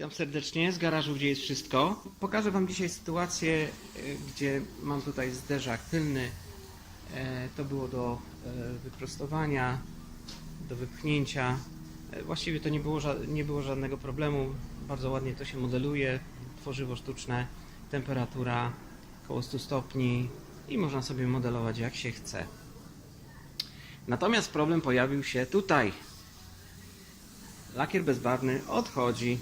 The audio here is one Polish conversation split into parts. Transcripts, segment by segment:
Witam serdecznie z garażu, gdzie jest wszystko. Pokażę Wam dzisiaj sytuację, e, gdzie mam tutaj zderzak tylny. E, To było do e, wyprostowania, do wypchnięcia. Właściwie to nie było, nie było żadnego problemu. Bardzo ładnie to się modeluje. Tworzywo sztuczne, temperatura około 100 stopni i można sobie modelować jak się chce. Natomiast problem pojawił się tutaj. Lakier bezbarwny odchodzi.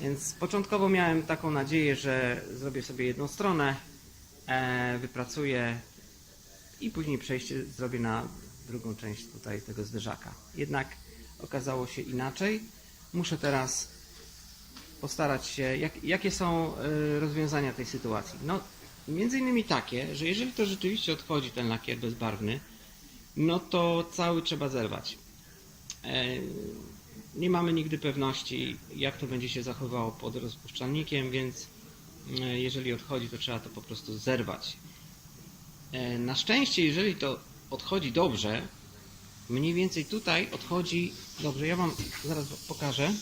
Więc początkowo miałem taką nadzieję, że zrobię sobie jedną stronę, e, wypracuję i później przejście zrobię na drugą część tutaj tego zderzaka. Jednak okazało się inaczej. Muszę teraz postarać się, jak, jakie są e, rozwiązania tej sytuacji. No, między innymi takie, że jeżeli to rzeczywiście odchodzi ten lakier bezbarwny, no to cały trzeba zerwać. Nie mamy nigdy pewności, jak to będzie się zachowało pod rozpuszczalnikiem, więc e, jeżeli odchodzi, to trzeba to po prostu zerwać. E, Na szczęście, jeżeli to odchodzi dobrze, mniej więcej tutaj odchodzi dobrze. Ja Wam zaraz pokażę.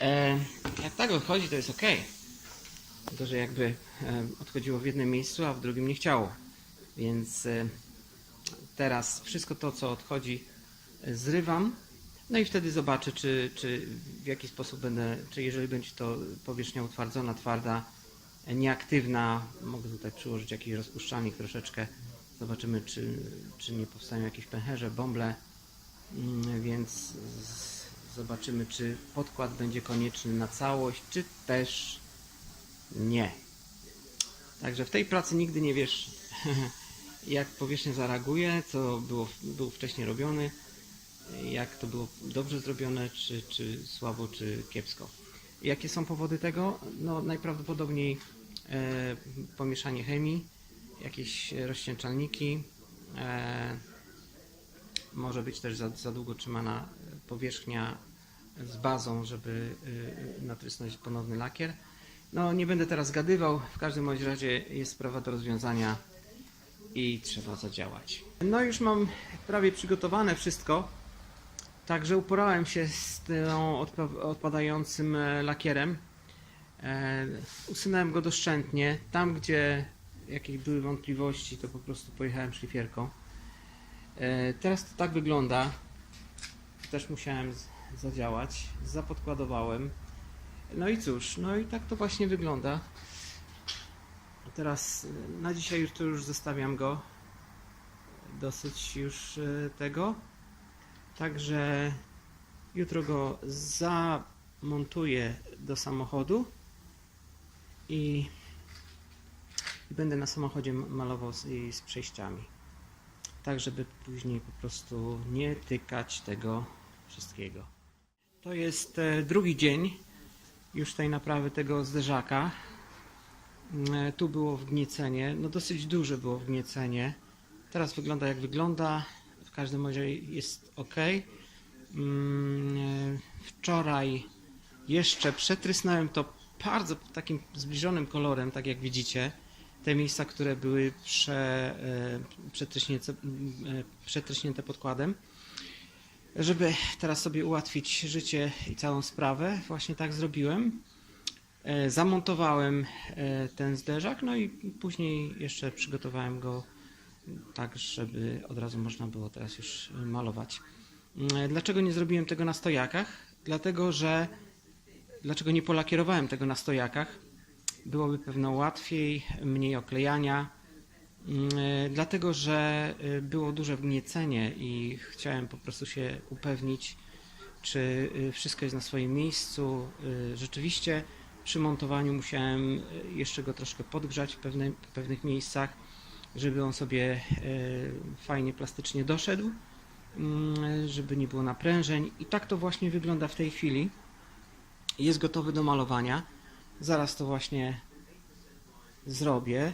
E, jak tak odchodzi, to jest ok. Tylko, że jakby e, odchodziło w jednym miejscu, a w drugim nie chciało. Więc e, teraz wszystko to, co odchodzi, zrywam. No i wtedy zobaczę, czy, czy w jaki sposób będę, czy jeżeli będzie to powierzchnia utwardzona, twarda, nieaktywna, mogę tutaj przyłożyć jakiś rozpuszczalnik troszeczkę. Zobaczymy, czy, czy nie powstają jakieś pęcherze, bąble. Mm, Więc zobaczymy, czy podkład będzie konieczny na całość, czy też nie. Także w tej pracy nigdy nie wiesz, jak powierzchnia zareaguje, co było, był wcześniej robiony, jak to było dobrze zrobione, czy, czy słabo, czy kiepsko. Jakie są powody tego? No najprawdopodobniej e, pomieszanie chemii, jakieś rozcieńczalniki, e, może być też za, za długo trzymana powierzchnia z bazą, żeby y, natrysnąć ponowny lakier. No nie będę teraz gadywał, w każdym razie jest sprawa do rozwiązania i trzeba zadziałać. No już mam prawie przygotowane wszystko, także uporałem się z tym odpa- odpadającym e, lakierem. E, usunąłem go doszczętnie. Tam, gdzie jakieś były wątpliwości, to po prostu pojechałem szlifierką. E, Teraz to tak wygląda. Też musiałem zadziałać. Zapodkładowałem. No i cóż, no i tak to właśnie wygląda. Teraz e, na dzisiaj to już zostawiam go. Dosyć już e, tego. Także jutro go zamontuję do samochodu i, i będę na samochodzie malował z, z przejściami tak żeby później po prostu nie tykać tego wszystkiego. To jest e, drugi dzień już tej naprawy tego zderzaka. E, Tu było wgniecenie, no dosyć duże było wgniecenie. Teraz wygląda jak wygląda, w każdym razie jest ok. Mm, e, Wczoraj jeszcze przetrysnąłem to bardzo takim zbliżonym kolorem, tak jak widzicie te miejsca, które były prze, przetryśnięte, e, przetryśnięte podkładem. Żeby teraz sobie ułatwić życie i całą sprawę, właśnie tak zrobiłem. E, Zamontowałem e, ten zderzak, no i później jeszcze przygotowałem go tak, żeby od razu można było teraz już malować. E, Dlaczego nie zrobiłem tego na stojakach? Dlatego, że dlaczego nie polakierowałem tego na stojakach? byłoby pewno łatwiej, mniej oklejania, dlatego że e, było duże wgniecenie i chciałem po prostu się upewnić, czy e, wszystko jest na swoim miejscu. E, Rzeczywiście przy montowaniu musiałem e, jeszcze go troszkę podgrzać w, pewne, w pewnych miejscach, żeby on sobie e, fajnie plastycznie doszedł, mm, żeby nie było naprężeń. I tak to właśnie wygląda w tej chwili. Jest gotowy do malowania. Zaraz to właśnie zrobię.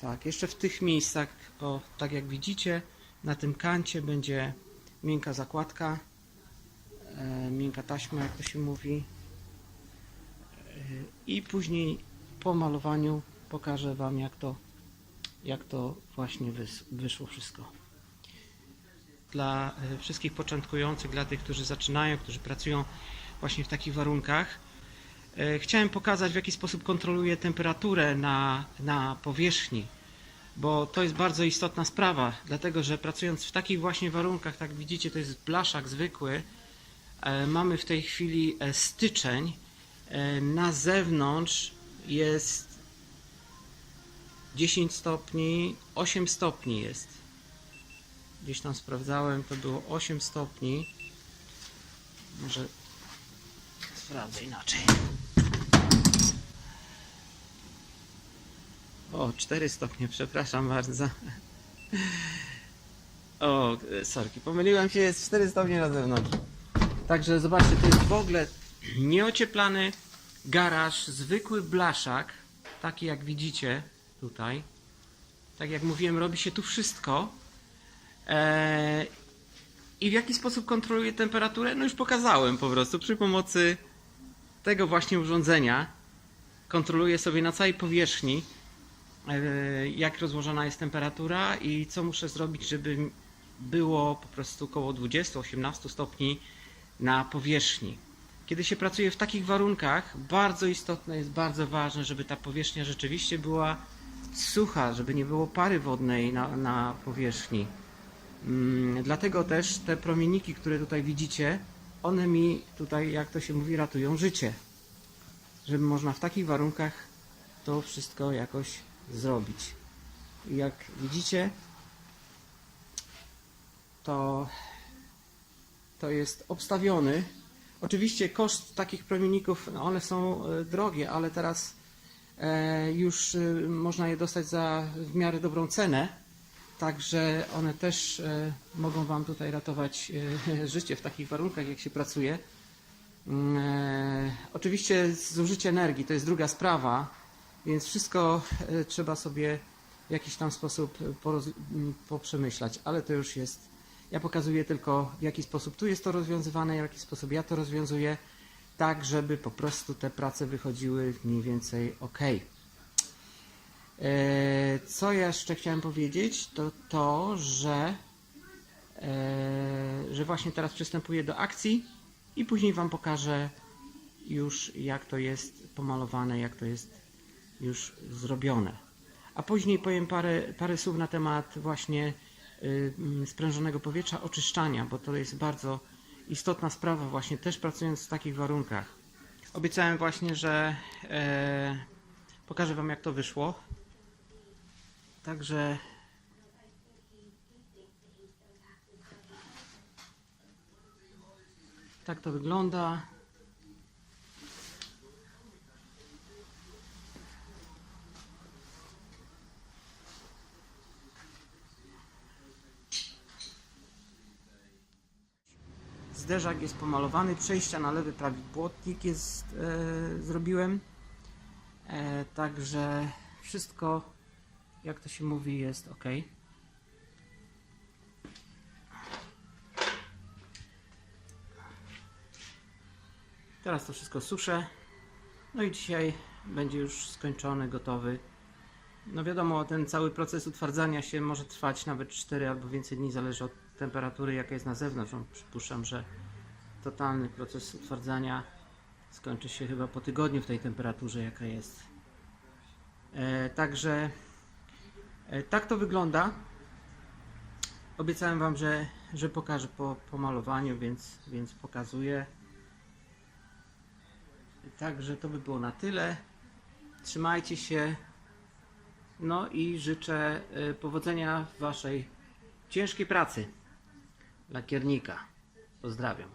Tak, jeszcze w tych miejscach, o, tak jak widzicie, na tym kancie będzie miękka zakładka, e, miękka taśma, jak to się mówi. E, I później po malowaniu pokażę Wam, jak to, jak to właśnie wys, wyszło wszystko. Dla e, wszystkich początkujących, dla tych, którzy zaczynają, którzy pracują właśnie w takich warunkach, chciałem pokazać, w jaki sposób kontroluję temperaturę na, na powierzchni bo to jest bardzo istotna sprawa, dlatego że pracując w takich właśnie warunkach, tak widzicie, to jest blaszak zwykły, e, mamy w tej chwili e, styczeń, e, na zewnątrz jest 10 stopni, 8 stopni jest. Gdzieś tam sprawdzałem, to było 8 stopni. Może sprawdzę inaczej. O, 4 stopnie, przepraszam bardzo. O, sorki, pomyliłem się, jest 4 stopnie na zewnątrz. Także zobaczcie, to jest w ogóle nieocieplany garaż, zwykły blaszak, taki jak widzicie tutaj. Tak jak mówiłem, robi się tu wszystko. Eee, I w jaki sposób kontroluje temperaturę? No już pokazałem po prostu przy pomocy tego właśnie urządzenia. Kontroluję sobie na całej powierzchni jak rozłożona jest temperatura i co muszę zrobić, żeby było po prostu około 20-18 stopni na powierzchni. Kiedy się pracuje w takich warunkach, bardzo istotne jest, bardzo ważne, żeby ta powierzchnia rzeczywiście była sucha, żeby nie było pary wodnej na, na powierzchni. Mm, dlatego też te promienniki, które tutaj widzicie, one mi tutaj, jak to się mówi, ratują życie. Żeby można w takich warunkach to wszystko jakoś zrobić. Jak widzicie, to, to jest obstawiony. Oczywiście koszt takich promienników, no one są e, drogie, ale teraz e, już e, można je dostać za w miarę dobrą cenę. Także one też mogą Wam tutaj ratować życie w takich warunkach, jak się pracuje. Mm, oczywiście zużycie energii to jest druga sprawa, więc wszystko e, trzeba sobie w jakiś tam sposób m, poprzemyślać, ale to już jest. Ja pokazuję tylko w jaki sposób tu jest to rozwiązywane, w jaki sposób ja to rozwiązuję, tak żeby po prostu te prace wychodziły mniej więcej ok. E, Co jeszcze chciałem powiedzieć, to to, że, e, że właśnie teraz przystępuję do akcji i później Wam pokażę już jak to jest pomalowane, jak to jest już zrobione. A później powiem parę, parę słów na temat właśnie y, mm, sprężonego powietrza, oczyszczania, bo to jest bardzo istotna sprawa właśnie też pracując w takich warunkach. Obiecałem właśnie, że e, pokażę Wam jak to wyszło. Także tak to wygląda. Zderzak jest pomalowany, przejścia na lewy, prawy płotnik jest, e, zrobiłem. E, także wszystko, jak to się mówi, jest ok. Teraz to wszystko suszę. No i dzisiaj będzie już skończony, gotowy. No wiadomo, ten cały proces utwardzania się może trwać nawet 4 albo więcej dni, zależy od temperatury, jaka jest na zewnątrz. Przypuszczam, że totalny proces utwardzania skończy się chyba po tygodniu w tej temperaturze, jaka jest. E, także e, tak to wygląda. Obiecałem Wam, że, że pokażę po, po malowaniu, więc, więc pokazuję. Także to by było na tyle. Trzymajcie się. No i życzę e, powodzenia w Waszej ciężkiej pracy lakiernika. Pozdrawiam.